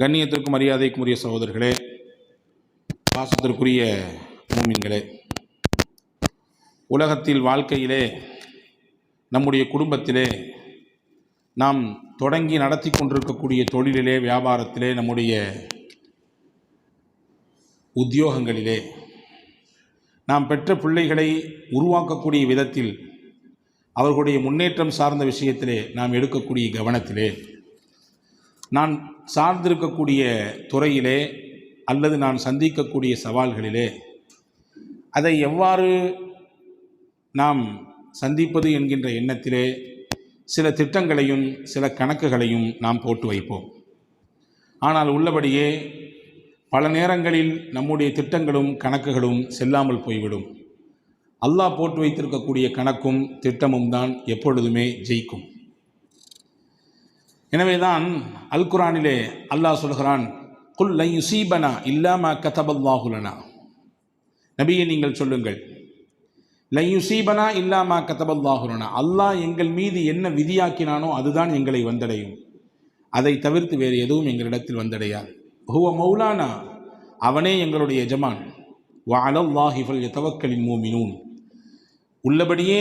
கண்ணியத்திற்கும் மரியாதைக்கும் உரிய சகோதரர்களே பாசத்திற்குரிய மூமின்களே உலகத்தில் வாழ்க்கையிலே நம்முடைய குடும்பத்திலே நாம் தொடங்கி நடத்தி கொண்டிருக்கக்கூடிய தொழிலிலே வியாபாரத்திலே நம்முடைய உத்தியோகங்களிலே நாம் பெற்ற பிள்ளைகளை உருவாக்கக்கூடிய விதத்தில் அவர்களுடைய முன்னேற்றம் சார்ந்த விஷயத்திலே நாம் எடுக்கக்கூடிய கவனத்திலே நான் சார்ந்திருக்கக்கூடிய துறையிலே அல்லது நான் சந்திக்கக்கூடிய சவால்களிலே அதை எவ்வாறு நாம் சந்திப்பது என்கின்ற எண்ணத்திலே சில திட்டங்களையும் சில கணக்குகளையும் நாம் போட்டு வைப்போம். ஆனால் உள்ளபடியே பல நேரங்களில் நம்முடைய திட்டங்களும் கணக்குகளும் செல்லாமல் போய்விடும். அல்லாஹ் போட்டு வைத்திருக்கக்கூடிய கணக்கும் திட்டமும் தான் எப்பொழுதுமே ஜெயிக்கும். எனவேதான் அல் குரானிலே அல்லாஹ் சொல்கிறான் குல் லை யுசீபனா இல்லாம கதபல்லாஹுலனா நபியை நீங்கள் சொல்லுங்கள் லை யுசீபனா இல்லாமா கதபல்லாஹுலனா அல்லாஹ் எங்கள் மீது என்ன விதியாக்கினானோ அதுதான் எங்களை வந்தடையும். அதை தவிர்த்து வேறு எதுவும் எங்களிடத்தில் வந்தடையாது. ஹுவ மௌலானா? அவனே எங்களுடைய எஜமான். வஅலல்லாஹி ஃபல் யதவக்கலின் மூமினூன். உள்ளபடியே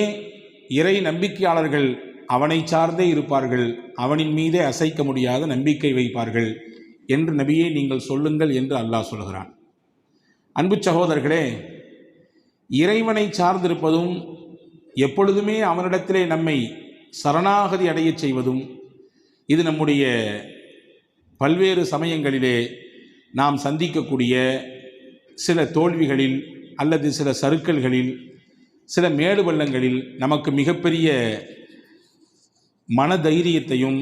இறை நம்பிக்கையாளர்கள் அவனை சார்ந்தே இருப்பார்கள். அவனின் மீதே அசைக்க முடியாத நம்பிக்கை வைப்பார்கள் என்று நபியே நீங்கள் சொல்லுங்கள் என்று அல்லாஹ் சொல்கிறான். அன்பு சகோதரர்களே இறைவனை சார்ந்திருப்பதும் எப்பொழுதுமே அவனிடத்திலே நம்மை சரணாகதி அடையச் செய்வதும் இது நம்முடைய பல்வேறு சமயங்களிலே நாம் சந்திக்கக்கூடிய சில தோல்விகளில் அல்லது சில சறுக்கல்களில் சில மேடு பள்ளங்களில் நமக்கு மிகப்பெரிய மன தைரியத்தையும்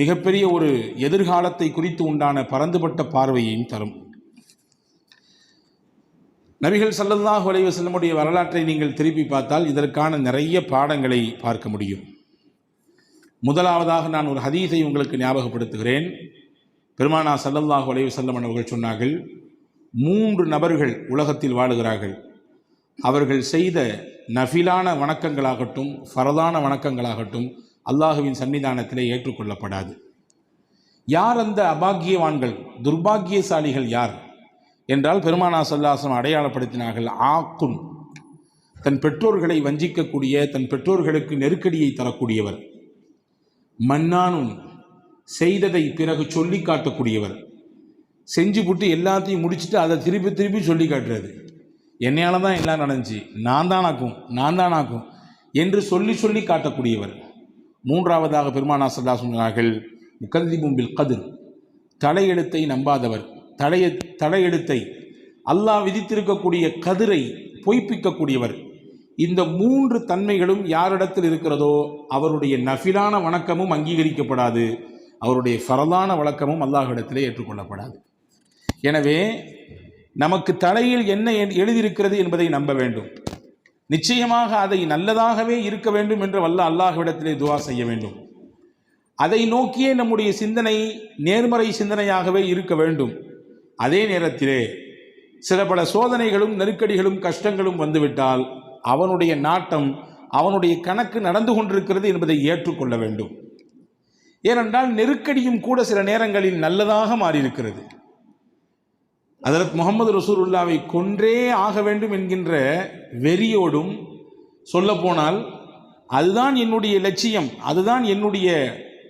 மிகப்பெரிய ஒரு எதிர்காலத்தை குறித்து உண்டான பரந்துபட்ட பார்வையையும் தரும். நபிகள் சல்லல்லாஹ் அலைஹி செல்லமுடைய வரலாற்றை நீங்கள் திருப்பி பார்த்தால் இதற்கான நிறைய பாடங்களை பார்க்க முடியும். முதலாவதாக நான் ஒரு ஹதீஸை உங்களுக்கு ஞாபகப்படுத்துகிறேன். பெருமானா சல்லல்லாஹ் அலைஹி செல்லமன் அவர்கள் சொன்னார்கள் மூன்று நபர்கள் உலகத்தில் வாழுகிறார்கள். அவர்கள் செய்த நஃபிலான வணக்கங்களாகட்டும் ஃபரதான வணக்கங்களாகட்டும் அல்லாஹுவின் சன்னிதானத்திலே ஏற்றுக்கொள்ளப்படாது. யார் அந்த அபாகியவான்கள் துர்பாக்கியசாலிகள் யார்? என்றால் பெருமானா சல்லாசம் அடையாளப்படுத்தினார்கள் ஆக்குன். தன் பெற்றோர்களை வஞ்சிக்கக்கூடிய தன் பெற்றோர்களுக்கு நெருக்கடியை தரக்கூடியவர். மன்னானும் செய்ததை பிறகு சொல்லி காட்டக்கூடியவர். செஞ்சு புட்டு எல்லாத்தையும் முடிச்சுட்டு அதை திருப்பி திருப்பி சொல்லி காட்டுறது. என்னையால் தான் எல்லாம் நடந்துச்சு. நான் தான் ஆக்கும் நான் தான் ஆக்கும் என்று சொல்லி சொல்லி காட்டக்கூடியவர். மூன்றாவதாக பெருமானா சல்லா சொன்னார்கள் முக்கதிபும் பில் கதிர். தலையெழுத்தை நம்பாதவர். தலைய தலையெழுத்தை அல்லாஹ் விதித்திருக்கக்கூடிய கதிரை பொய்ப்பிக்கக்கூடியவர். இந்த மூன்று தன்மைகளும் யாரிடத்தில் இருக்கிறதோ அவருடைய நஃபிலான வணக்கமும் அங்கீகரிக்கப்படாது. அவருடைய ஃபரதான வழக்கமும் அல்லாஹிடத்திலே ஏற்றுக்கொள்ளப்படாது. எனவே நமக்கு தலையில் என்ன எழுதியிருக்கிறது என்பதை நம்ப வேண்டும். நிச்சயமாக அதை நல்லதாகவே இருக்க வேண்டும் என்று வல்ல அல்லாஹ்விடத்திலே துவா செய்ய வேண்டும். அதை நோக்கியே நம்முடைய சிந்தனை நேர்மறை சிந்தனையாகவே இருக்க வேண்டும். அதே நேரத்திலே சில பல சோதனைகளும் நெருக்கடிகளும் கஷ்டங்களும் வந்துவிட்டால் அவனுடைய நாட்டம் அவனுடைய கணக்கு நடந்து கொண்டிருக்கிறது என்பதை ஏற்றுக்கொள்ள வேண்டும். ஏனென்றால் நெருக்கடியும் கூட சில நேரங்களில் நல்லதாக மாறியிருக்கிறது. அதற்கு முகமது ரசூலுல்லாவை கொன்றே ஆக வேண்டும் என்கின்ற வெறியோடும் சொல்லப்போனால் அதுதான் என்னுடைய லட்சியம் அதுதான் என்னுடைய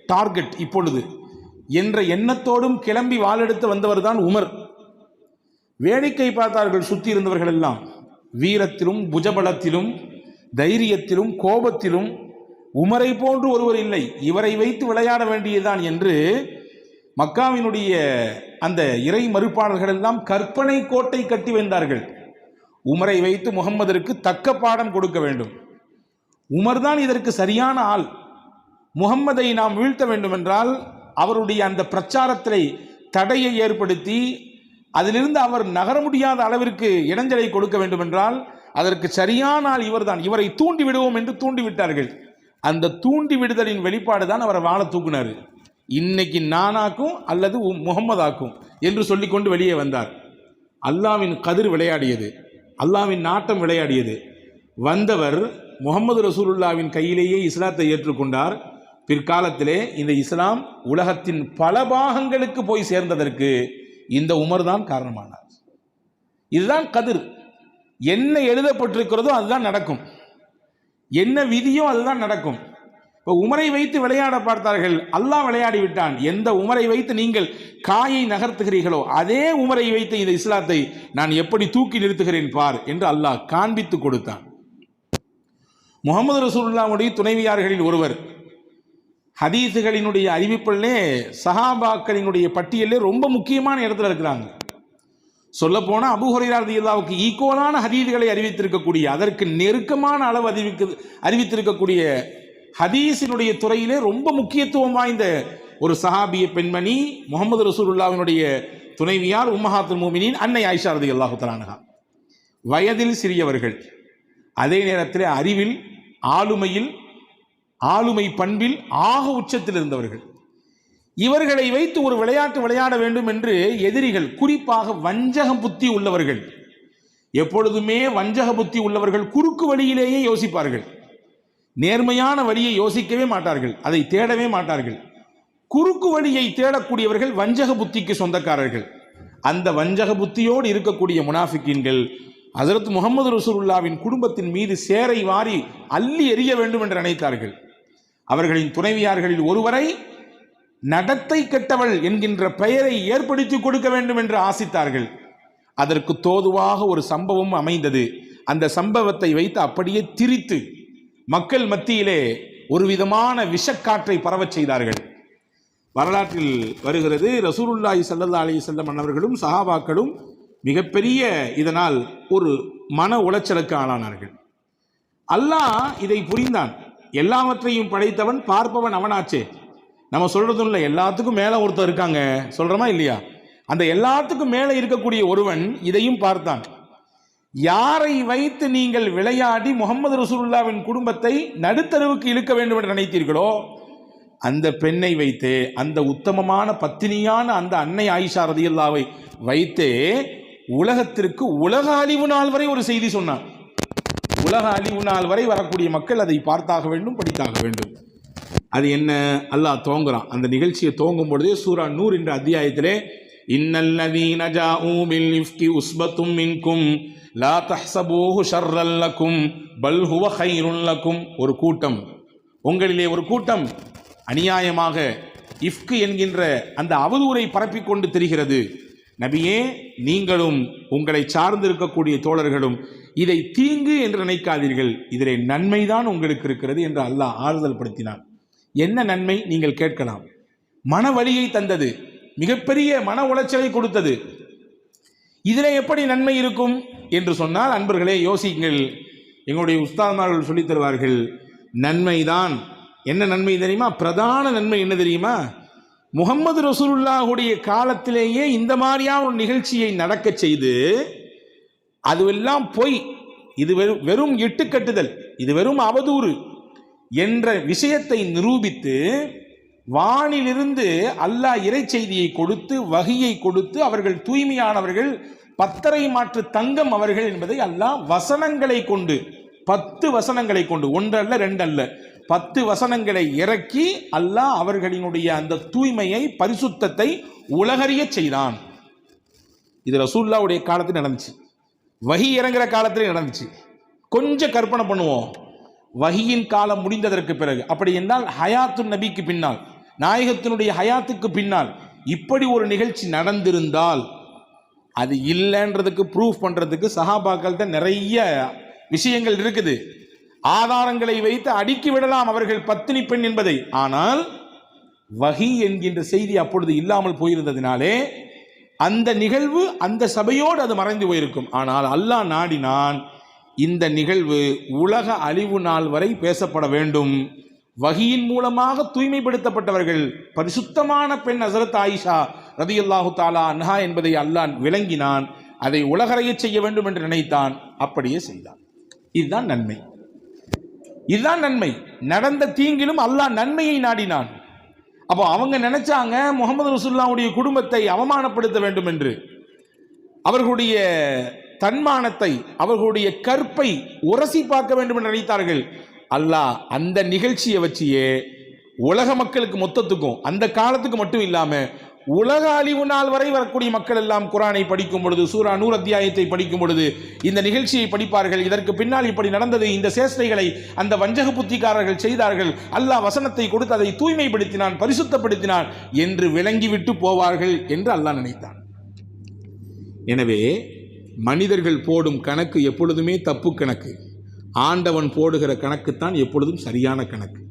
டார்கெட் இப்பொழுது என்ற எண்ணத்தோடும் கிளம்பி வாழெடுத்து வந்தவர் தான் உமர். வேடிக்கை பார்த்தார்கள் சுற்றி இருந்தவர்கள் எல்லாம். வீரத்திலும் புஜபலத்திலும் தைரியத்திலும் கோபத்திலும் உமரை போன்று ஒருவர் இல்லை இவரை வைத்து விளையாட வேண்டியதுதான் என்று மக்காவினுடைய அந்த இறை மறுப்பாளர்கள் எல்லாம் கற்பனை கோட்டை கட்டி வந்தார்கள் உமரை வைத்து முகம்மதற்கு தக்க பாடம் கொடுக்க வேண்டும். உமர் தான் இதற்கு சரியான ஆள். முகம்மதை நாம் வீழ்த்த வேண்டுமென்றால் அவருடைய அந்த பிரச்சாரத்தை தடையை ஏற்படுத்தி அதிலிருந்து அவர் நகர முடியாத அளவிற்கு இடைஞ்சலை கொடுக்க வேண்டுமென்றால் அதற்கு சரியான ஆள் இவர்தான். இவரை தூண்டி விடுவோம் என்று தூண்டி விட்டார்கள் அந்த தூண்டி விடுதலின் வெளிப்பாடு தான் அவரை வாழ தூக்குனார். இன்னைக்கு நானாக்கும் அல்லது முகம்மதாக்கும் என்று சொல்லிக்கொண்டு வெளியே வந்தார். அல்லாவின் கதிர் விளையாடியது. அல்லாவின் நாட்டம் விளையாடியது. வந்தவர் முகமது ரசூலுல்லாவின் கையிலேயே இஸ்லாத்தை ஏற்றுக்கொண்டார். பிற்காலத்திலே இந்த இஸ்லாம் உலகத்தின் பல பாகங்களுக்கு போய் சேர்ந்ததற்கு இந்த உமர் தான் காரணமானார். இதுதான் கதிர். என்ன எழுதப்பட்டிருக்கிறதோ அதுதான் நடக்கும். என்ன விதியோ அதுதான் நடக்கும். இப்போ உமரை வைத்து விளையாட பார்த்தார்கள். அல்லாஹ் விளையாடி விட்டான் எந்த உமரை வைத்து நீங்கள் காயை நகர்த்துகிறீர்களோ அதே உமரை வைத்து இந்த இஸ்லாத்தை நான் எப்படி தூக்கி நிறுத்துகிறேன் பார் என்று அல்லாஹ் காண்பித்து கொடுத்தான். முகமது ரசூல்லாவுடைய துணைவியார்களில் ஒருவர் ஹதீஸுகளினுடைய அறிவிப்பிலே சஹாபாக்களினுடைய பட்டியலே ரொம்ப முக்கியமான இடத்துல இருக்கிறாங்க. சொல்லப்போனால் அபு ஹுரைரா ஈக்குவலான ஹதீதுகளை அறிவித்திருக்கக்கூடிய அதற்கு நெருக்கமான அளவு அறிவிக்க அறிவித்திருக்கக்கூடிய ஹதீஸினுடைய துறையிலே ரொம்ப முக்கியத்துவம் வாய்ந்த ஒரு சஹாபிய பெண்மணி முகமது ரசூலுல்லாவினுடைய துணைவியார் உம்மஹாத்துல் மோமினின் அன்னை ஆயிஷா ரதி அல்லாஹு தலானகா வயதில் சிறியவர்கள். அதே நேரத்தில் அறிவில் ஆளுமையில் ஆளுமை பண்பில் ஆக உச்சத்தில் இருந்தவர்கள். இவர்களை வைத்து ஒரு விளையாட்டு விளையாட வேண்டும் என்று எதிரிகள் குறிப்பாக வஞ்சக புத்தி உள்ளவர்கள். எப்பொழுதுமே வஞ்சக புத்தி உள்ளவர்கள் குறுக்கு வழியிலேயே யோசிப்பார்கள். நேர்மையான வழியை யோசிக்கவே மாட்டார்கள் அதை தேடவே மாட்டார்கள். குறுக்கு வழியை தேடக்கூடியவர்கள் வஞ்சக புத்திக்கு சொந்தக்காரர்கள். அந்த வஞ்சக புத்தியோடு இருக்கக்கூடிய முனாஃபிக்கீன்கள் ஹசரத் முகமது ரசூலுல்லாவின் குடும்பத்தின் மீது சேரை வாரி அள்ளி எறிய வேண்டும் என்று நினைத்தார்கள். அவர்களின் துணைவியார்களில் ஒருவரை நடத்தை கெட்டவள் என்கின்ற பெயரை ஏற்படுத்தி கொடுக்க வேண்டும் என்று ஆசித்தார்கள். அதற்கு தோதுவாக ஒரு சம்பவம் அமைந்தது. அந்த சம்பவத்தை வைத்து அப்படியே திரித்து மக்கள் மத்தியிலே ஒரு விதமான விஷக்காற்றை பரவச் செய்தார்கள். வரலாற்றில் வருகிறது ரசூலுல்லாஹி ஸல்லல்லாஹு அலி செல்லம் அன்னவர்களும் சஹாபாக்களும் மிகப்பெரிய இதனால் ஒரு மன உளைச்சலுக்கு ஆளானார்கள். அல்லாஹ் இதை புரிந்தான். எல்லாவற்றையும் படைத்தவன் பார்ப்பவன் அவனாச்சே. நம்ம சொல்றதும் இல்லை எல்லாத்துக்கும் மேலே ஒருத்தர் இருக்காங்க. சொல்றோமா இல்லையா? அந்த எல்லாத்துக்கும் மேலே இருக்கக்கூடிய ஒருவன் இதையும் பார்த்தான். யாரை வைத்து நீங்கள் விளையாடி முகமது ரசூலுல்லாவின் குடும்பத்தை நடுத்தருவுக்கு இழுக்க வேண்டும் என்று நினைத்தீர்களோ அந்த பெண்ணை வைத்து அந்த உத்தமமான பத்தினியான அந்த அன்னை ஆயிஷா ரதியுல்லாவை வைத்தே உலகத்திற்கு உலக அழிவு நாள் வரை ஒரு செய்தி சொன்னான். உலக அழிவு நாள் வரை வரக்கூடிய மக்கள் அதை பார்த்தாக வேண்டும் படித்தாக வேண்டும். அது என்ன? அல்லாஹ் தோங்குறான். அந்த நிகழ்ச்சியை தோங்கும் பொழுதே சூரா நூறு என்ற அத்தியாயத்திலே இன்னல்லதீன ஜாஊ பில் இஃப்கி உஸ்பத்தும் மின்கும் லா தஹ்சபூஹு ஷர்ரல்லக்கும் பல் ஹுவ ஹைருல்லக்கும் ஒரு கூட்டம். உங்களிலே ஒரு கூட்டம் அநியாயமாக இஃப்கு என்கின்ற அந்த அவதூறை பரப்பிக்கொண்டு திரிகிறது. நபியே நீங்களும் உங்களை சார்ந்திருக்கக்கூடிய தோழர்களும் இதை தீங்கு என்று நினைக்காதீர்கள். இதிலே நன்மைதான் உங்களுக்கு இருக்கிறது என்று அல்லாஹ் ஆறுதல் படுத்தினான் என்ன நன்மை? நீங்கள் கேட்கலாம். மன வழியை தந்தது. மிகப்பெரிய மன உளைச்சலை கொடுத்தது. இதில் எப்படி நன்மை இருக்கும் என்று சொன்னால் அன்பர்களே யோசிங்கள் எங்களுடைய உஸ்தாத்மார்கள் சொல்லித் தருவார்கள் நன்மைதான். என்ன நன்மை தெரியுமா? பிரதான நன்மை என்ன தெரியுமா? முகமது ரசூலுல்லாஹுடைய காலத்திலேயே இந்த மாதிரியான ஒரு நிகழ்ச்சியை நடக்கச் செய்து அதுவெல்லாம் பொய். இது வெறும் வெறும் இட்டுக்கட்டுதல் இது வெறும் அவதூறு என்ற விஷயத்தை நிரூபித்து வானிலிருந்து அல்லாஹ் இறை செய்தியை கொடுத்து வகையை கொடுத்து அவர்கள் தூய்மையானவர்கள் பத்தரை மாற்று தங்கம் அவர்கள் என்பதை அல்லாஹ் வசனங்களை கொண்டு பத்து வசனங்களை கொண்டு ஒன்றல்ல ரெண்டல்ல பத்து வசனங்களை இறக்கி அல்லாஹ் அவர்களினுடைய அந்த தூய்மையை பரிசுத்தத்தை உலகறியச் செய்தான். இது ரசூல்லாவுடைய காலத்தில் நடந்துச்சு. வகி இறங்குற காலத்திலே நடந்துச்சு. கொஞ்சம் கற்பனை பண்ணுவோம். வகியின் காலம் முடிந்ததற்கு பிறகு. அப்படி என்றால் ஹயாத்து நபிக்கு பின்னால் நாயகத்தினுடைய ஹயாத்துக்கு பின்னால் இப்படி ஒரு நிகழ்ச்சி நடந்திருந்தால் அது இல்லைன்றதுக்கு ப்ரூஃப் பண்றதுக்கு சஹாபாக்கள்கிட்ட நிறைய விஷயங்கள் இருக்குது. ஆதாரங்களை வைத்து அடுக்கி விடலாம் அவர்கள் பத்தினி பெண் என்பதை. ஆனால் வகி என்கின்ற செய்தி அப்பொழுது இல்லாமல் போயிருந்ததினாலே அந்த நிகழ்வு அந்த சபையோடு அது மறைந்து போயிருக்கும். ஆனால் அல்லாஹ் நாடினான் இந்த நிகழ்வு உலக அழிவு நாள் வரை பேசப்பட வேண்டும். வகியின் மூலமாக தூய்மைப்படுத்தப்பட்டவர்கள் பரிசுத்தமான பெண் ஹசரத் ஆயிஷா ரதியுல்லாஹு தாலா அன்ஹா என்பதை அல்லாஹ் விளங்கினான் அதை உலகறைய செய்ய வேண்டும் என்று நினைத்தான் அப்படியே செய்தான். இதுதான் நன்மை. இதுதான் நன்மை. நடந்த தீங்கிலும் அல்லாஹ் நன்மையை நாடினான். அப்போ அவங்க நினைச்சாங்க முகமது ரசுல்லாவுடைய குடும்பத்தை அவமானப்படுத்த வேண்டும் என்று. அவர்களுடைய தன்மானத்தை அவர்களுடைய கற்பை உரசி பார்க்க வேண்டும் என்று நினைத்தார்கள். அல்லாஹ் அந்த நிகழ்ச்சியை வச்சியே உலக மக்களுக்கு மொத்தத்துக்கும் அந்த காலத்துக்கு மட்டும் இல்லாம உலக அழிவு நாள் வரை வரக்கூடிய மக்கள் எல்லாம் குரானை படிக்கும் பொழுது சூரா நூறு அத்தியாயத்தை படிக்கும் பொழுது இந்த நிகழ்ச்சியை படிப்பார்கள். இதற்கு பின்னால் இப்படி நடந்தது. இந்த சேஷ்டைகளை அந்த வஞ்சக புத்திக்காரர்கள் செய்தார்கள். அல்லாஹ் வசனத்தை கொடுத்து அதை தூய்மைப்படுத்தினான் பரிசுத்தப்படுத்தினான் என்று விளங்கிவிட்டு போவார்கள் என்று அல்லாஹ் நினைத்தான். எனவே மனிதர்கள் போடும் கணக்கு எப்பொழுதுமே தப்பு கணக்கு. ஆண்டவன் போடுகிற கணக்குத்தான் எப்பொழுதும் சரியான கணக்கு.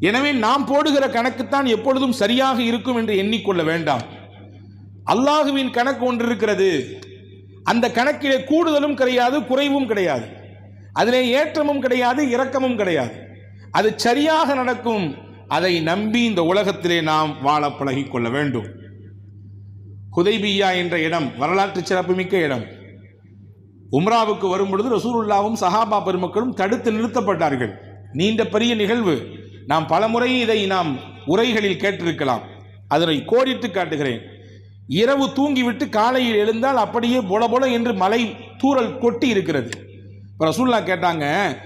எனவே நாம் போடுகிற கணக்குத்தான் எப்பொழுதும் சரியாக இருக்கும் என்று எண்ணிக்கொள்ள வேண்டாம். அல்லாஹுவின் கணக்கு ஒன்று இருக்கிறது அந்த கணக்கிலே கூடுதலும் கிடையாது குறைவும் கிடையாது. அதிலே ஏற்றமும் கிடையாது இரக்கமும் கிடையாது. அது சரியாக நடக்கும். அதை நம்பி இந்த உலகத்திலே நாம் வாழ பழகிக் கொள்ள வேண்டும். ஹுதைபியா என்ற இடம் வரலாற்று சிறப்புமிக்க இடம். உம்ராவுக்கு வரும் பொழுது ரசூலுல்லாவும் சஹாபா பெருமக்களும் தடுத்து நிறுத்தப்பட்டார்கள். நீண்ட பெரிய நிகழ்வு. நாம் பலமுறை இதை நாம் உரைகளில் கேட்டிருக்கலாம். அதனை கோடிட்டு காட்டுகிறேன். இரவு தூங்கிவிட்டு காலையில் எழுந்தால் அப்படியே பொல பொல என்று மலை தூறல் கொட்டி இருக்கிறது. இப்ப ரசூல்லா கேட்டாங்க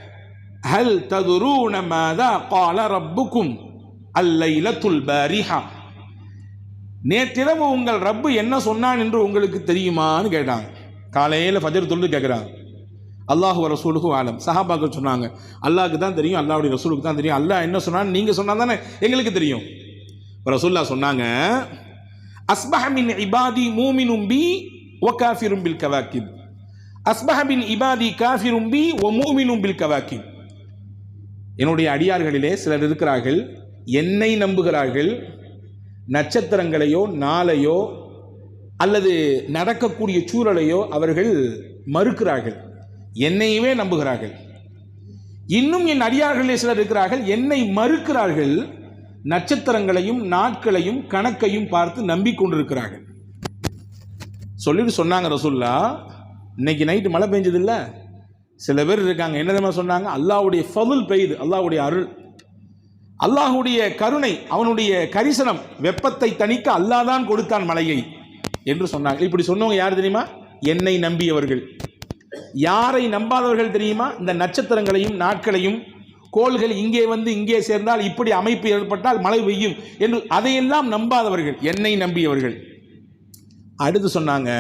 ஹல் ததுரூன மாதா கால ரப்புக்கும் அல்லைலத்துல் பரிஹா? நேற்றிரவு உங்கள் ரப்பு என்ன சொன்னான் என்று உங்களுக்கு தெரியுமான்னு கேட்டாங்க. காலையில் ஃபஜர் தொழுது கேட்குறாங்க அல்லாஹு ரசூலுக்கும் ஆலம். சஹாபாக்கள் சொன்னாங்க அல்லாஹுக்கு தான் தெரியும் அல்லாஹுடைய ரசூலுக்கு தான் தெரியும். அல்லாஹ் என்ன சொன்னான்னு நீங்கள் சொன்னால் தானே எங்களுக்கு தெரியும். ரசூல்லா சொன்னாங்க அஸ்பஹமின் இபாதி மூமினும் பி ஒ காஃபிரும் பில் கவாக்கிப். அஸ்பஹமின் இபாதி காஃபிரும் பி ஒ மூமினும் பில் கவாக்கிப். என்னுடைய அடியார்களிலே சிலர் இருக்கிறார்கள் என்னை நம்புகிறார்கள் நட்சத்திரங்களையோ நாளையோ அல்லது நடக்கக்கூடிய சூழலையோ அவர்கள் மறுக்கிறார்கள். என்னையவே நம்புகிறார்கள். இன்னும் என் அடியார்களே சிலர் இருக்கிறார்கள். என்னை மறுக்கிறார்கள். நட்சத்திரங்களையும் நாட்களையும் கணக்கையும் பார்த்து நம்பிக்கொண்டிருக்கிறார்கள் சொல்லிட்டு சொன்னாங்க ரசூல்லா இன்னைக்கு நைட்டு மழை பெஞ்சது இல்லை சில பேர் இருக்காங்க. என்ன தெரியுமா சொன்னாங்க? அல்லாவுடைய ஃபதுல் பெய்யுது அல்லாவுடைய அருள். அல்லாஹுடைய கருணை அவனுடைய கரிசனம் வெப்பத்தை தணிக்க அல்லாஹ் தான் கொடுத்தான் மலையை என்று சொன்னாங்க இப்படி சொன்னவங்க யார் தெரியுமா? என்னை நம்பியவர்கள். யாரை நம்பாதவர்கள் தெரியுமா? இந்த நட்சத்திரங்களையும் நாட்களையும் கோள்கள் இங்கே வந்து இங்கே சேர்ந்தால் இப்படி அமைப்பு ஏற்பட்டால் மழை பெய்யும் என்று அதையெல்லாம் நம்பாதவர்கள். என்னை நம்பியவர்கள். அடுத்து சொன்னாங்க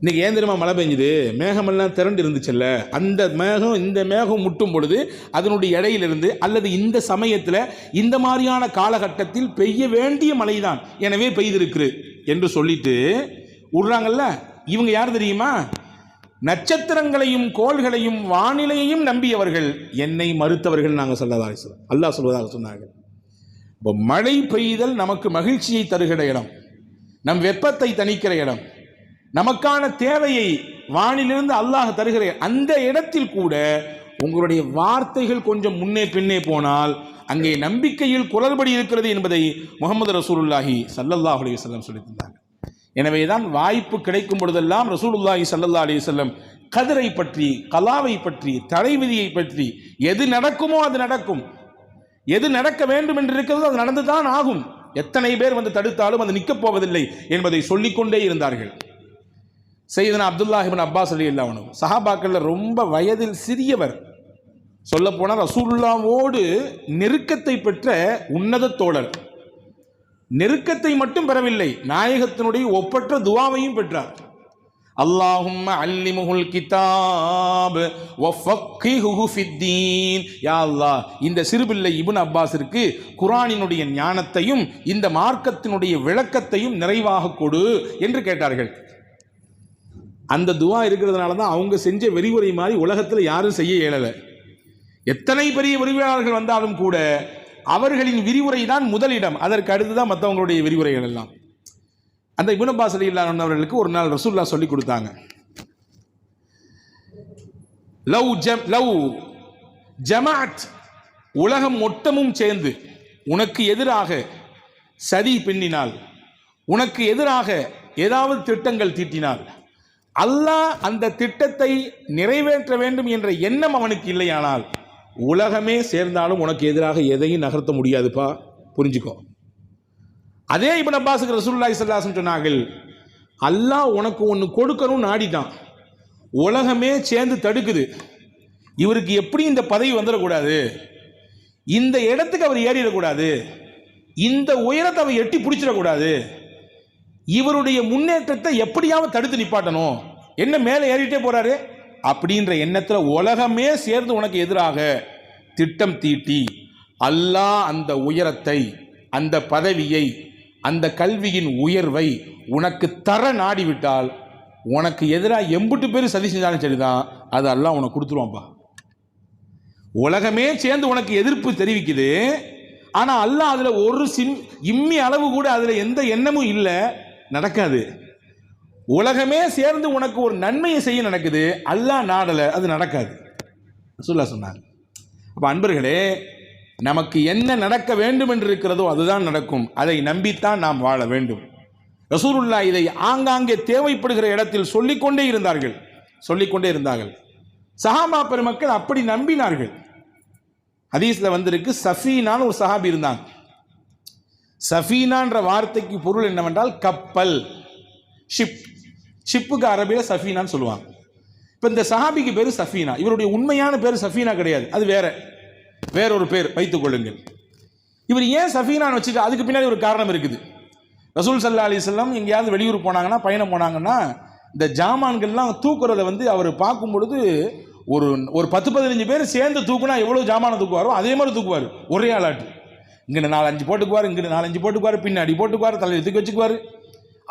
இன்றைக்கி ஏன் தெரியுமா மழை பெஞ்சுது? மேகமெல்லாம் திரண்டு இருந்துச்சுல்ல. அந்த மேகம் இந்த மேகம் முட்டும் பொழுது அதனுடைய இடையிலிருந்து அல்லது இந்த சமயத்தில் இந்த மாதிரியான காலகட்டத்தில் பெய்ய வேண்டிய மழை தான் எனவே பெய்திருக்கிறது. என்று சொல்லிட்டு விடுறாங்கல்ல இவங்க யார் தெரியுமா? நட்சத்திரங்களையும் கோள்களையும் வானிலையையும் நம்பியவர்கள். என்னை மறுத்தவர்கள் நாங்கள் சொல்லதாக அல்லாஹ் சொல்வதாக சொன்னார்கள். இப்போ மழை பெய்தல் நமக்கு மகிழ்ச்சியை தருகிற இடம். நம் வெப்பத்தை தணிக்கிற இடம். நமக்கான தேவையை வானிலிருந்து அல்லாஹ் தருகிற அந்த இடத்தில் கூட உங்களுடைய வார்த்தைகள் கொஞ்சம் முன்னே பின்னே போனால் அங்கே நம்பிக்கையில் குரல்படி இருக்கிறது என்பதை முகமது ரசூலுல்லாஹி சல்லல்லாஹ் அலைஹி வஸல்லம் சொல்லி எனவே எனவேதான் வாய்ப்பு கிடைக்கும் பொழுதெல்லாம் ரசூலுல்லாஹி சல்லல்லா அலைஹி வஸல்லம் கதிரை பற்றி கலாவை பற்றி தலைவிதியை பற்றி எது நடக்குமோ அது நடக்கும். எது நடக்க வேண்டும் என்று இருக்கிறதோ அது நடந்துதான் ஆகும். எத்தனை பேர் வந்து தடுத்தாலும் அது நிற்கப் போவதில்லை என்பதை சொல்லிக்கொண்டே இருந்தார்கள். செய்தனா அப்துல்லாஹிபின் அப்பாஸ் அலி அல்லாவனும் சஹாபாக்கள்ல ரொம்ப வயதில் சிறியவர். சொல்லப்போனால் ரசூல்லாவோடு நெருக்கத்தை பெற்ற உன்னத தோழர். நெருக்கத்தை மட்டும் பெறவில்லை நாயகத்தினுடைய ஒப்பற்ற துவாவையும் பெற்றார். அல்லாஹும்ம அல்லிமுகுல் கிதாப் யா அல்லாஹ் இந்த சிறுபிள்ளை இபுன் அப்பாஸிற்கு குரானினுடைய ஞானத்தையும் இந்த மார்க்கத்தினுடைய விளக்கத்தையும் நிறைவாக கொடு என்று கேட்டார்கள். அந்த துவா இருக்கிறதுனால தான் அவங்க செஞ்ச வெறிவுரை மாதிரி உலகத்தில் யாரும் செய்ய இயலலை. எத்தனை பெரிய விரிவுரையாளர்கள் வந்தாலும் கூட அவர்களின் விரிவுரை தான் முதலிடம். அதற்கு அடுத்து தான் மற்றவங்களுடைய விரிவுரைகள் எல்லாம். அந்த இபுன் இல்லாதவர்களுக்கு அலி அவர்களுக்கு ஒரு நாள் ரசூல்லா சொல்லி கொடுத்தாங்க. லவ் ஜம் லவ் ஜமாத் உலகம் மொத்தமும் சேர்ந்து உனக்கு எதிராக சதி பின்னினால் உனக்கு எதிராக ஏதாவது திட்டங்கள் தீட்டினால் அல்லாஹ் அந்த திட்டத்தை நிறைவேற்ற வேண்டும் என்ற எண்ணம் அவனுக்கு இல்லையானால் உலகமே சேர்ந்தாலும் உனக்கு எதிராக எதையும் நகர்த்த முடியாதுப்பா. புரிஞ்சுக்கோ. அதே இப்னு அப்பாஸுக்கு ரசூலுல்லாஹி ஸல்லல்லாஹு சொன்னார்கள் அல்லாஹ் உனக்கு ஒன்று கொடுக்கணும்னு நாடிட்டான். உலகமே சேர்ந்து தடுக்குது. இவருக்கு எப்படி இந்த பதவி வந்துடக்கூடாது. இந்த இடத்துக்கு அவர் ஏறிடக்கூடாது. இந்த உயரத்தை அவர் எட்டி பிடிச்சிடக்கூடாது. இவருடைய முன்னேற்றத்தை எப்படியாவது தடுத்து நிப்பாட்டணும். என்ன மேலே ஏறிட்டே போறாரு? அப்படின்ற எண்ணத்தில் உலகமே சேர்ந்து உனக்கு எதிராக திட்டம் தீட்டி அல்லாஹ் அந்த உயரத்தை அந்த பதவியை அந்த கல்வியின் உயர்வை உனக்கு தர நாடிவிட்டால் உனக்கு எதிராக எம்பிட்டு பேர் சதி செஞ்சாலும் சரிதான் அது அல்லாஹ் உனக்கு கொடுத்துருவான்ப்பா உலகமே சேர்ந்து உனக்கு எதிர்ப்பு தெரிவிக்குது ஆனால் அல்லாஹ் அதில் ஒரு சிம் இம்மி அளவு கூட அதில் எந்த எண்ணமும் இல்லை நடக்காது. உலகமே சேர்ந்து உனக்கு ஒரு நன்மையை செய்ய நடக்குது அல்லாஹ் நாடலை அது நடக்காது. ரசூலுல்லாஹ் சொன்னாங்க அப்போ அன்பர்களே நமக்கு என்ன நடக்க வேண்டும் என்று இருக்கிறதோ அதுதான் நடக்கும். அதை நம்பித்தான் நாம் வாழ வேண்டும். ரசூலுல்லா இதை ஆங்காங்கே தேவைப்படுகிற இடத்தில் சொல்லிக்கொண்டே இருந்தார்கள். சொல்லிக்கொண்டே இருந்தார்கள். சஹாபா பெருமக்கள் அப்படி நம்பினார்கள். ஹதீஸில் வந்திருக்கு சஃபீனான்னு ஒரு சஹாபி இருந்தாங்க சஃபீனான்ற வார்த்தைக்கு பொருள் என்னவென்றால் கப்பல் ஷிப் ஷிப்புக்கு அரபியில் சஃபீனான்னு சொல்லுவாங்க. இப்போ இந்த சஹாபிக்கு பேர் சஃபீனா. இவருடைய உண்மையான பேர் சஃபீனா கிடையாது. அது வேற. வேற ஒரு பேர் வைத்துக் கொள்ளுங்கள். இவர் ஏன் சஃபீனான்னு வச்சுட்டு அதுக்கு பின்னாடி ஒரு காரணம் இருக்குது. ரசூல் சல்லா அலிஸ்லாம் எங்கேயாவது வெளியூர் போனாங்கன்னா பயணம் போனாங்கன்னா இந்த ஜாமான்கள்லாம் தூக்குறத வந்து அவர் பார்க்கும் பொழுது ஒரு ஒரு பத்து பதினஞ்சு பேர் சேர்ந்து தூக்குனா எவ்வளோ ஜாமானை தூக்குவாரோ அதே மாதிரி தூக்குவார். ஒரே ஆளாட்டு. இங்கே நாலஞ்சு போட்டுக்குவார் இங்கே நாலஞ்சு போட்டுக்குவார் பின்னாடி போட்டுக்குவார் தலையில் தூக்கி வச்சுக்குவார்.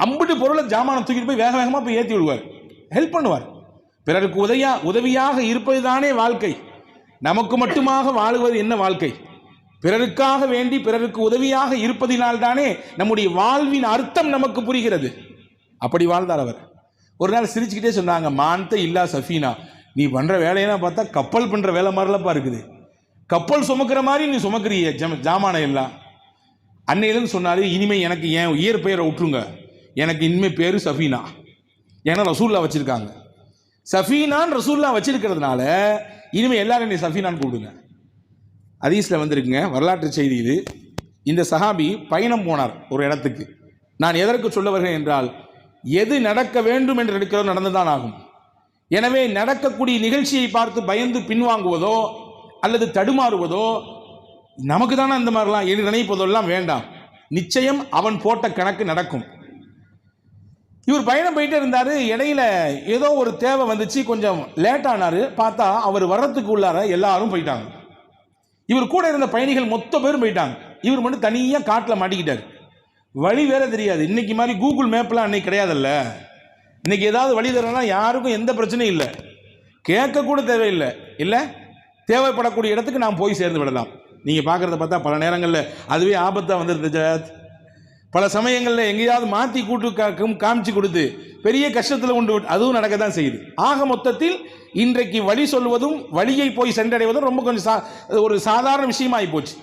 அம்பிட்டு பொருளை ஜாமானை தூக்கிட்டு போய் வேக வேகமாக போய் ஏற்றி விடுவார். ஹெல்ப் பண்ணுவார். பிறருக்கு உதவியா உதவியாக இருப்பது தானே வாழ்க்கை. நமக்கு மட்டுமாக வாழுவது என்ன வாழ்க்கை? பிறருக்காக வேண்டி பிறருக்கு உதவியாக இருப்பதினால் தானே நம்முடைய வாழ்வின் அர்த்தம் நமக்கு புரிகிறது. அப்படி வாழ்ந்தார் அவர். ஒரு நாள் சிரிச்சுக்கிட்டே சொன்னாங்க மான்த்த இல்லா சஃபீனா. நீ பண்ணுற வேலையெல்லாம் பார்த்தா கப்பல் பண்ணுற வேலை மாதிரிலப்பா இருக்குது. கப்பல் சுமக்கிற மாதிரி நீ சுமக்கிறிய ஜம ஜாமான எல்லாம். அன்னையிலன்னு சொன்னாலே இனிமே எனக்கு என் இயற்பெயரை விட்டுருங்க. எனக்கு இனிமே பேர் சஃபீனா. ஏன்னா ரசூல்லா வச்சுருக்காங்க. சஃபீனான் ரசூல்லா வச்சிருக்கிறதுனால இனிமேல் எல்லாரும் என்னை சஃபீனான்னு கூப்பிடுங்க. அதீஸில் வந்திருக்குங்க வரலாற்று செய்தி இது. இந்த சஹாபி பயணம் போனார் ஒரு இடத்துக்கு. நான் எதற்கு சொல்ல வருகிறேன் என்றால் எது நடக்க வேண்டும் என்று இருக்கிறதோ நடந்துதான் ஆகும். எனவே நடக்கக்கூடிய நிகழ்ச்சியை பார்த்து பயந்து பின்வாங்குவதோ அல்லது தடுமாறுவதோ நமக்கு தானே அந்த மாதிரிலாம் என்று நினைப்பதெல்லாம் வேண்டாம். நிச்சயம் அவன் போட்ட கணக்கு நடக்கும். இவர் பயணம் போயிட்டே இருந்தார். இடையில ஏதோ ஒரு தேவை வந்துச்சு. கொஞ்சம் லேட் ஆனார். பார்த்தா அவர் வர்றதுக்கு உள்ளார எல்லாரும் போயிட்டாங்க. இவர் கூட இருந்த பயணிகள் மொத்த பேரும் போயிட்டாங்க. இவர் மட்டும் தனியாக காட்டில் மாட்டிக்கிட்டார். வழி வேற தெரியாது. இன்னைக்கு மாதிரி கூகுள் மேப்லாம் அன்னைக்கு கிடையாதுல்ல. இன்னைக்கு ஏதாவது வழி தரனா யாருக்கும் எந்த பிரச்சனையும் இல்லை. கேட்கக்கூட தேவையில்லை. இல்லை? தேவைப்படக்கூடிய இடத்துக்கு நாம் போய் சேர்ந்து விடலாம். நீங்கள் பார்க்குறத பார்த்தா பல நேரங்களில் அதுவே ஆபத்தாக வந்துருது பல சமயங்களில் எங்கேயாவது மாற்றி கூட்டு காக்கும் காமிச்சு கொடுத்து பெரிய கஷ்டத்தில் உண்டு அதுவும் நடக்க தான் செய்யுது. ஆக மொத்தத்தில் இன்றைக்கு வழி சொல்வதும் வழியை போய் சென்றடைவதும் ரொம்ப கொஞ்சம் சா ஒரு சாதாரண விஷயமாகி போச்சு.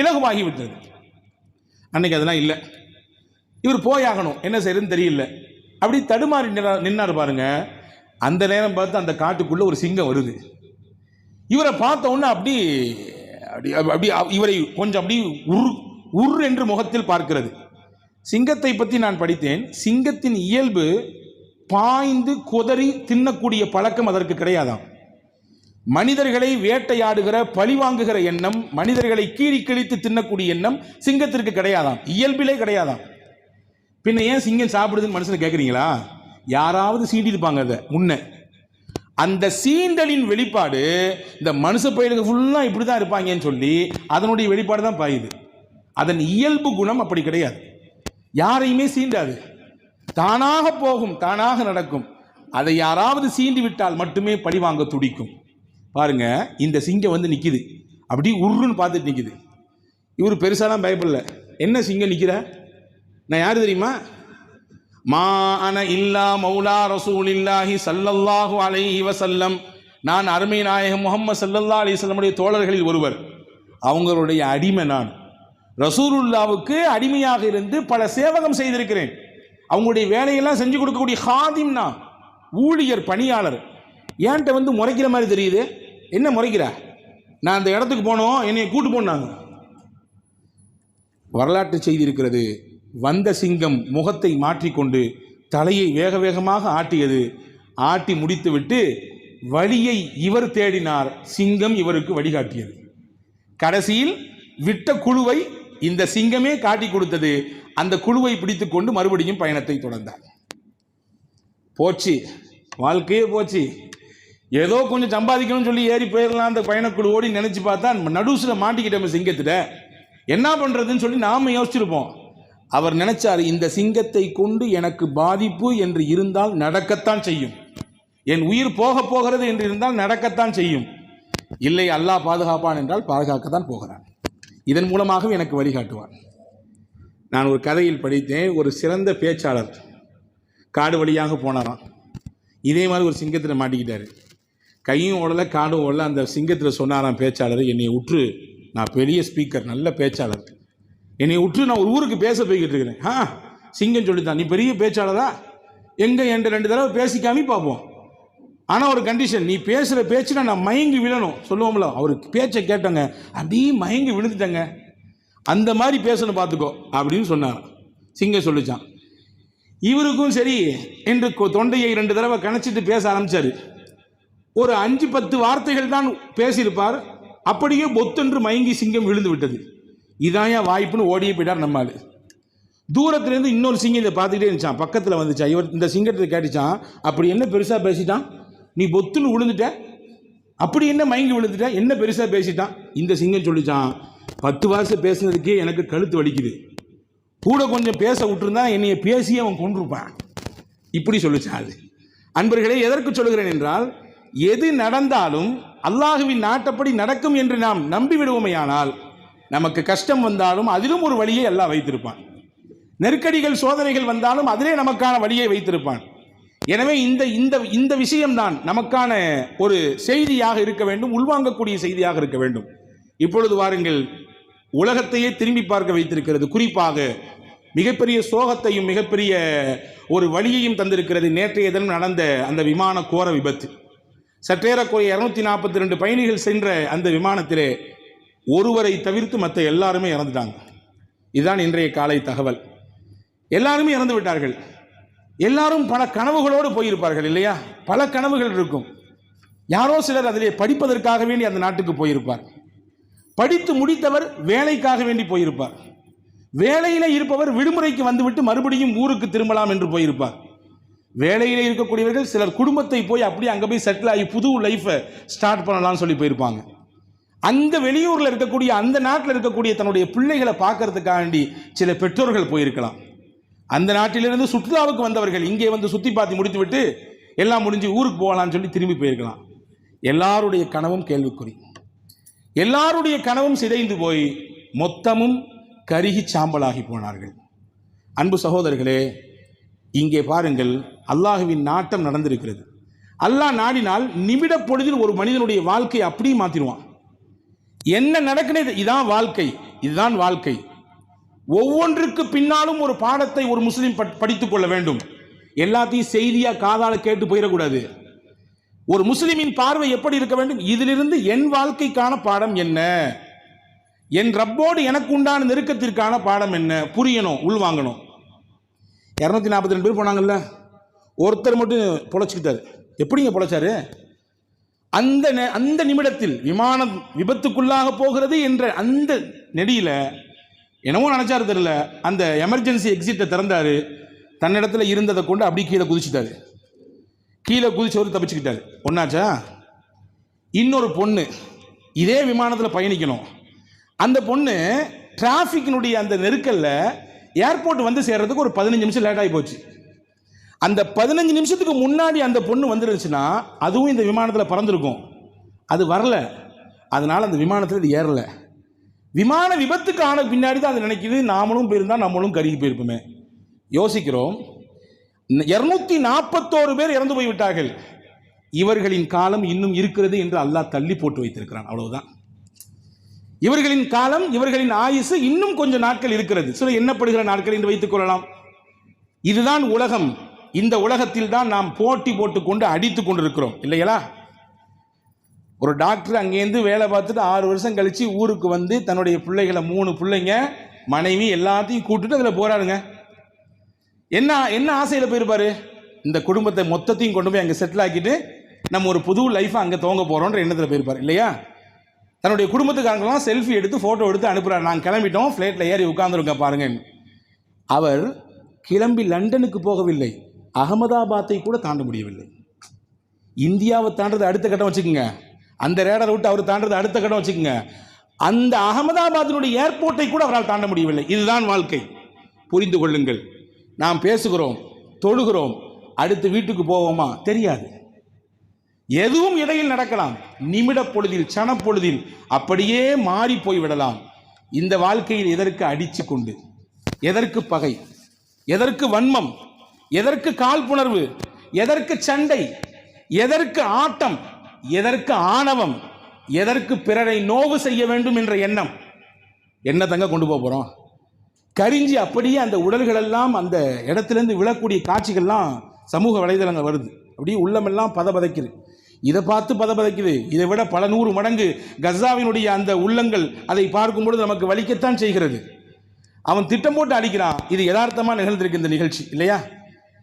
இலகுவாகி விட்டது. அன்னைக்கு அதெல்லாம் இல்லை. இவர் போயாகணும். என்ன செய்யறதுன்னு தெரியல. அப்படி தடுமாறி நின்னார் பாருங்க. அந்த நேரம் பார்த்து அந்த காட்டுக்குள்ள ஒரு சிங்கம் வருது. இவரை பார்த்த உடனே அப்படி அப்படி அப்படி இவரை கொஞ்சம் அப்படி உர் உர் என்று முகத்தில் பார்க்கிறது. சிங்கத்தை பற்றி நான் படித்தேன். சிங்கத்தின் இயல்பு பாய்ந்து குதறி தின்னக்கூடிய பழக்கம் அதற்கு கிடையாதாம். மனிதர்களை வேட்டையாடுகிற பழிவாங்குகிற எண்ணம் மனிதர்களை கீழி கிழித்து தின்னக்கூடிய எண்ணம் சிங்கத்திற்கு கிடையாதாம். இயல்பிலே கிடையாதாம். பின்ன ஏன் சிங்கம் சாப்பிடுதுன்னு மனுஷனை கேட்குறீங்களா யாராவது சீண்டிருப்பாங்க அதை முன்ன. அந்த சீண்டலின் வெளிப்பாடு இந்த மனுஷ பயிலுக்கு ஃபுல்லாக இப்படி தான் இருப்பாங்கன்னு சொல்லி அதனுடைய வெளிப்பாடு தான் பாயுது. அதன் இயல்பு குணம் அப்படி கிடையாது. யாரையுமே சீண்டாது. தானாக போகும் தானாக நடக்கும். அதை யாராவது சீண்டி விட்டால் மட்டுமே பழிவாங்க துடிக்கும். பாருங்க இந்த சிங்கம் வந்து நிற்கிது அப்படி உருன்னு பார்த்துட்டு நிற்கிது இவர் பெருசாலாம் பயப்படல. என்ன சிங்கம் நிற்கிற நான் யார் தெரியுமா? மா அன இல்லா மௌலா ரசூல் இல்லாஹி சல்லல்லாஹு அலை வசல்லம் நான் அருமை நாயகம் முகமது சல்லல்லா அலிஸ்லமுடைய தோழர்களில் ஒருவர். அவங்களுடைய அடிமை நான். ரசூலுல்லாவுக்கு அடிமையாக இருந்து பல சேவகம் செய்திருக்கிறேன். அவங்களுடைய வேலையெல்லாம் செஞ்சு கொடுக்கக்கூடிய ஹாதிம் நான் ஊழியர் பணியாளர். ஏன்ட்ட வந்து முறைக்கிற மாதிரி தெரியுது? என்ன முறைக்கிற? நான் அந்த இடத்துக்கு போனோம் என்னை கூட்டு போனாங்க. வரலாற்று செய்தி இருக்கிறது. வந்த சிங்கம் முகத்தை மாற்றிக்கொண்டு தலையை வேக வேகமாக ஆட்டியது. ஆட்டி முடித்துவிட்டு வழியை இவர் தேடினார். சிங்கம் இவருக்கு வழிகாட்டியது. கடைசியில் விட்ட குழுவை இந்த சிங்கமே காட்டி கொடுத்தது அந்த குழுவை பிடித்து கொண்டு மறுபடியும் பயணத்தை தொடர்ந்தார். போச்சு. வாழ்க்கையே போச்சு. ஏதோ கொஞ்சம் சம்பாதிக்கணும்னு சொல்லி ஏறி போயிடலாம் அந்த பயணக்குழு ஓடி நினைச்சு பார்த்தா நடுசில் மாட்டிக்கிட்டோம் சிங்கத்திட்ட. என்ன பண்ணுறதுன்னு சொல்லி நாம யோசிச்சிருப்போம். அவர் நினைச்சார் இந்த சிங்கத்தை கொண்டு எனக்கு பாதிப்பு என்று இருந்தால் நடக்கத்தான் செய்யும். என் உயிர் போக போகிறது என்று இருந்தால் நடக்கத்தான் செய்யும். இல்லை அல்லாஹ் பாதுகாப்பான் என்றால் பாதுகாக்கத்தான் போகிறான். இதன் மூலமாகவும் எனக்கு வழிகாட்டுவான் நான் ஒரு கதையில் படித்தேன் ஒரு சிறந்த பேச்சாளர். காடு வழியாக போனாராம். இதே மாதிரி ஒரு சிங்கத்தில் மாட்டிக்கிட்டார். கையும் ஓடல காடும் ஓடல அந்த சிங்கத்தில் சொன்னாராம் பேச்சாளர் என்னை உற்று நான் பெரிய ஸ்பீக்கர் நல்ல பேச்சாளர். என்னை உற்று நான் ஒரு ஊருக்கு பேச போய்கிட்டு இருக்கிறேன். ஆ சிங்கம் சொல்லித்தான் நீ பெரிய பேச்சாளரா? எங்கே? என்கிட்ட ரெண்டு தடவை பேசிக்காமி பார்ப்போம். ஆனால் ஒரு கண்டிஷன் நீ பேசுகிற பேச்சு நான் மயங்கி விழணும். சொல்லுவோம்ல அவருக்கு பேச்சை கேட்டங்க அப்படியே மயங்கி விழுந்துட்டங்க. அந்த மாதிரி பேசணும் பார்த்துக்கோ அப்படின்னு சொன்னார். சிங்கம் சொல்லிச்சான். இவருக்கும் சரி என்று கொ- தொண்டையை ரெண்டு தடவை கணச்சிட்டு பேச ஆரம்பித்தார் ஒரு அஞ்சு பத்து வார்த்தைகள் தான் பேசியிருப்பார். அப்படியே பொத்தென்று மயங்கி சிங்கம் விழுந்து விட்டது. இதான் ஏன் வாய்ப்புன்னு ஓடியே போயிட்டார் நம்மால் தூரத்துலேருந்து இன்னொரு சிங்கம் இதை பார்த்துக்கிட்டே இருந்துச்சான் பக்கத்தில் வந்துச்சா இவர் இந்த சிங்கத்தை கேட்டுச்சான் அப்படி என்ன பெருசாக பேசிட்டான்? நீ பொத்துன்னு விழுந்துட்ட? அப்படி என்ன மயங்கி விழுந்துட்ட? என்ன பெருசாக பேசிட்டான்? இந்த சிங்கம் சொல்லிச்சான் பத்து வருஷம் பேசுனதுக்கே எனக்கு கழுத்து வலிக்குது. கூட கொஞ்சம் பேச விட்டுருந்தா என்னைய பேசி அவன் கொண்டிருப்பான் இப்படி சொல்லிச்சான் அது. அன்பர்களே எதற்கு சொல்கிறேன் என்றால் எது நடந்தாலும் அல்லாஹுவின் நாட்டப்படி நடக்கும் என்று நாம் நம்பி விடுவோமையானால் நமக்கு கஷ்டம் வந்தாலும் அதிலும் ஒரு வழியை எல்லாம் வைத்திருப்பான். நெருக்கடிகள் சோதனைகள் வந்தாலும் அதிலே நமக்கான வழியை வைத்திருப்பான். எனவே இந்த இந்த இந்த விஷயம்தான் நமக்கான ஒரு செய்தியாக இருக்க வேண்டும் உள்வாங்கக்கூடிய செய்தியாக இருக்க வேண்டும். இப்பொழுது வாருங்கள் உலகத்தையே திரும்பி பார்க்க வைத்திருக்கிறது. குறிப்பாக மிகப்பெரிய சோகத்தையும் மிகப்பெரிய ஒரு வழியையும் தந்திருக்கிறது நேற்றைய தினம் நடந்த அந்த விமான கோர விபத்து. சற்றேறக்குறைய இருநூத்தி நாற்பத்தி ரெண்டு பயணிகள் சென்ற அந்த விமானத்திலே ஒருவரை தவிர்த்து மற்ற எல்லாருமே இறந்துட்டாங்க. இதுதான் இன்றைய காலை தகவல். எல்லாருமே இறந்து விட்டார்கள். எல்லாரும் பல கனவுகளோடு போயிருப்பார்கள் இல்லையா? பல கனவுகள் இருக்கும். யாரோ சிலர் அதிலே படிப்பதற்காக வேண்டி அந்த நாட்டுக்கு போயிருப்பார். படித்து முடித்தவர் வேலைக்காக வேண்டி போயிருப்பார். வேலையில இருப்பவர் விடுமுறைக்கு வந்துவிட்டு மறுபடியும் ஊருக்கு திரும்பலாம் என்று போயிருப்பார். வேலையில இருக்கக்கூடியவர்கள் சிலர் குடும்பத்தை போய் அப்படியே அங்கே போய் செட்டில் ஆகி புது லைஃப்பை ஸ்டார்ட் பண்ணலாம்னு சொல்லி போயிருப்பாங்க. அந்த வெளியூரில் இருக்கக்கூடிய அந்த நாட்டில் இருக்கக்கூடிய தன்னுடைய பிள்ளைகளை பார்க்கறதுக்காக வேண்டி சில பெற்றோர்கள் போயிருக்கலாம். அந்த நாட்டிலிருந்து சுற்றுலாவுக்கு வந்தவர்கள் இங்கே வந்து சுற்றி பார்த்து முடித்துவிட்டு எல்லாம் முடிஞ்சு ஊருக்கு போகலாம்னு சொல்லி திரும்பி போயிருக்கலாம். எல்லாருடைய கனவும் கேள்விக்குறி. எல்லாருடைய கனவும் சிதைந்து போய் மொத்தமும் கருகி சாம்பலாகி போனார்கள். அன்பு சகோதரர்களே இங்கே பாருங்கள் அல்லாஹுவின் நாட்டம் நடந்திருக்கிறது. அல்லாஹ் நாடினால் நிமிட பொழுதில் ஒரு மனிதனுடைய வாழ்க்கையை அப்படியே மாற்றிடுவான் என்ன நடக்குது இதான் வாழ்க்கை. இதுதான் வாழ்க்கை. ஒவ்வொன்றுக்கு பின்னாலும் ஒரு பாடத்தை ஒரு முஸ்லீம் பட்- படித்துக் கொள்ள வேண்டும். எல்லாத்தையும் செய்தியாக காதால் கேட்டு போயிடக்கூடாது. ஒரு முஸ்லிமின் பார்வை எப்படி இருக்க வேண்டும்? இதிலிருந்து என் வாழ்க்கைக்கான பாடம் என்ன? என் ரப்போடு எனக்கு உண்டான நெருக்கத்திற்கான பாடம் என்ன? புரியணும் உள்வாங்கணும். இரநூத்தி நாற்பத்தி ரெண்டு பேர் போனாங்கல்ல? ஒருத்தர் மட்டும் பொழைச்சிக்கிட்டாரு. எப்படிங்க பொழைச்சாரு? அந்த அந்த நிமிடத்தில் விமானம் விபத்துக்குள்ளாக போகிறது என்ற அந்த நெடியில் என்னமோ நினச்சாரு தெரியல. அந்த எமர்ஜென்சி எக்ஸிட்டை திறந்தார். தன்னிடத்தில் இருந்ததை கொண்டு அப்படி கீழே குதிச்சிட்டாரு. கீழே குதிச்சவர் தப்பிச்சுக்கிட்டாரு. ஒன்னாச்சா இன்னொரு பொண்ணு. இதே விமானத்தில் பயணிக்கணும். அந்த பொண்ணு டிராஃபிக்கினுடைய அந்த நெருக்கல்ல ஏர்போர்ட் வந்து சேர்றதுக்கு ஒரு பதினஞ்சு நிமிஷம் லேட் ஆகி போச்சு. அந்த பதினஞ்சு நிமிஷத்துக்கு முன்னாடி அந்த பொண்ணு வந்துருந்துச்சுன்னா அதுவும் இந்த விமானத்தில் பறந்துருக்கும். அது வரல. அதனால அந்த விமானத்தில் இது ஏறல. விமான விபத்துக்கு ஆன பின்னாடி தான் அது நினைக்குது. நாமளும் போயிருந்தா நம்மளும் கருகி போயிருப்போமே. யோசிக்கிறோம். இருநூத்தி நாற்பத்தோரு பேர் இறந்து போய்விட்டார்கள். இவர்களின் காலம் இன்னும் இருக்கிறது என்று அல்லாஹ் தள்ளி போட்டு வைத்திருக்கிறான். அவ்வளவுதான். இவர்களின் காலம் இவர்களின் ஆயுசு இன்னும் கொஞ்சம் நாட்கள் இருக்கிறது. சில எண்ணப்படுகிற நாட்கள் என்று வைத்துக் கொள்ளலாம். இதுதான் உலகம். இந்த உலகத்தில் தான் நாம் போட்டி போட்டுக்கொண்டு அடித்துக் கொண்டிருக்கிறோம். இல்லையலா? ஒரு டாக்டர் அங்கேருந்து வேலை பார்த்துட்டு ஆறு வருஷம் கழித்து ஊருக்கு வந்து தன்னுடைய பிள்ளைகளை மூணு பிள்ளைங்க மனைவி எல்லாத்தையும் கூட்டிட்டு அதில் போகிறாருங்க என்ன என்ன ஆசையில் போயிருப்பாரு? இந்த குடும்பத்தை மொத்தத்தையும் கொண்டு போய் அங்கே செட்டில் ஆக்கிட்டு நம்ம ஒரு புது லைஃப்பை அங்கே துவங்க போகிறோன்ற எண்ணத்தில் போயிருப்பார் இல்லையா? தன்னுடைய குடும்பத்துக்காரங்களாம் செல்ஃபி எடுத்து ஃபோட்டோ எடுத்து அனுப்புகிறார் நாங்கள் கிளம்பிட்டோம் ஃப்ளைட்டில் ஏறி உட்காந்துருங்க பாருங்க. அவர் கிளம்பி லண்டனுக்கு போகவில்லை. அகமதாபாத்தை கூட தாண்ட முடியவில்லை. இந்தியாவை தாண்டது அடுத்த கட்டம் வச்சுக்கோங்க. அந்த ரேடரை விட்டு அவர் தாண்டது அடுத்த கடை வச்சுக்கோங்க. அந்த அகமதாபாத்தினுடைய ஏர்போர்ட்டை கூட அவரால் தாண்ட முடியவில்லை. இதுதான் வாழ்க்கை. புரிந்து கொள்ளுங்கள். நாம் பேசுகிறோம் தொழுகிறோம் அடுத்து வீட்டுக்கு போவோமா? தெரியாது. எதுவும் இடையில் நடக்கலாம். நிமிட பொழுதில் சனப்பொழுதில் அப்படியே மாறி போய்விடலாம் இந்த வாழ்க்கையில் எதற்கு அடித்து கொண்டு? எதற்கு பகை? எதற்கு வன்மம்? எதற்கு காழ்ப்புணர்வு? எதற்கு சண்டை? எதற்கு ஆட்டம்? எதற்கு ஆணவம்? எதற்கு பிறரை நோவு செய்ய வேண்டும் என்ற எண்ணம்? என்ன தங்க கொண்டு போக போகிறோம் கரிஞ்சி அப்படியே அந்த உடல்களெல்லாம் அந்த இடத்துலேருந்து விழக்கூடிய காட்சிகள்லாம் சமூக வலைதளங்கள் வருது. அப்படியே உள்ளமெல்லாம் பதபதைக்குது. இதை பார்த்து பதபதைக்குது. இதை விட பல நூறு மடங்கு கசாவினுடைய அந்த உள்ளங்கள் அதை பார்க்கும் பொழுது நமக்கு வலிக்கத்தான் செய்கிறது. அவன் திட்டம் போட்டு அடிக்கிறான். இது யதார்த்தமாக நிகழ்ந்திருக்கு இந்த நிகழ்ச்சி இல்லையா?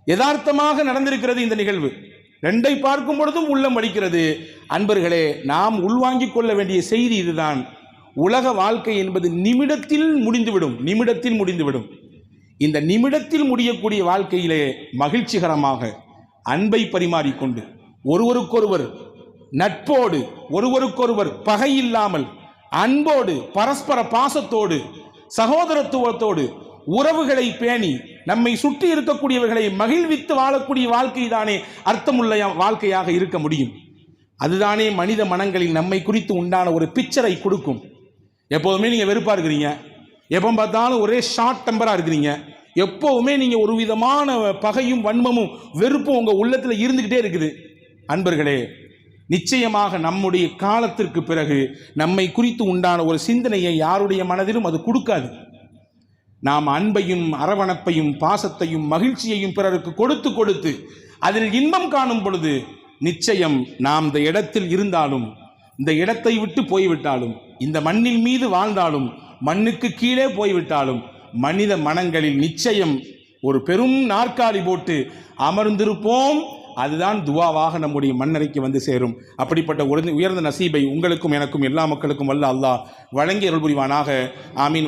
யதார்த்தமாக நடந்திருக்கிறது இந்த நிகழ்வு. ரெண்டை பார்க்கும் பொழுதும் உள்ளம் அடிக்கிறது அன்பர்களே நாம் உள்வாங்கிக் கொள்ள வேண்டிய செய்தி இதுதான். உலக வாழ்க்கை என்பது நிமிடத்தில் முடிந்துவிடும் நிமிடத்தில் முடிந்துவிடும். இந்த நிமிடத்தில் முடியக்கூடிய வாழ்க்கையிலே மகிழ்ச்சிகரமாக அன்பை பரிமாறிக்கொண்டு ஒருவருக்கொருவர் நட்போடு ஒருவருக்கொருவர் பகை இல்லாமல் அன்போடு பரஸ்பர பாசத்தோடு சகோதரத்துவத்தோடு உறவுகளை பேணி நம்மை சுற்றி இருக்கக்கூடியவர்களை மகிழ்வித்து வாழக்கூடிய வாழ்க்கை தானே அர்த்தமுள்ள வாழ்க்கையாக இருக்க முடியும். அதுதானே மனித மனங்களில் நம்மை குறித்து உண்டான ஒரு பிக்சரை கொடுக்கும். எப்போதுமே நீங்கள் வெறுப்பாக இருக்கிறீங்க. எப்போ பார்த்தாலும் ஒரே ஷார்ட் டெம்பராக இருக்கிறீங்க. எப்போவுமே நீங்கள் ஒரு விதமான பகையும் வன்மமும் வெறுப்பும் உங்கள் உள்ளத்தில் இருந்துக்கிட்டே இருக்குது. அன்பர்களே நிச்சயமாக நம்முடைய காலத்திற்கு பிறகு நம்மை குறித்து உண்டான ஒரு சிந்தனையை யாருடைய மனதிலும் அது கொடுக்காது. நாம் அன்பையும் அரவணைப்பையும் பாசத்தையும் மகிழ்ச்சியையும் பிறருக்கு கொடுத்து கொடுத்து அதில் இன்பம் காணும் பொழுது நிச்சயம் நாம் இந்த இடத்தில் இருந்தாலும் இந்த இடத்தை விட்டு போய்விட்டாலும் இந்த மண்ணின் மீது வாழ்ந்தாலும் மண்ணுக்கு கீழே போய்விட்டாலும் மனித மனங்களில் நிச்சயம் ஒரு பெரும் நாற்காலி போட்டு அமர்ந்திருப்போம். அதுதான் துவாவாக நம்முடைய மண்ணறைக்கு வந்து சேரும். அப்படிப்பட்ட உயர்ந்த உயர்ந்த நசீபை உங்களுக்கும் எனக்கும் எல்லா மக்களுக்கும் வல்ல அல்லாஹ் வழங்கி அருள் புரிவானாக ஆமீன்.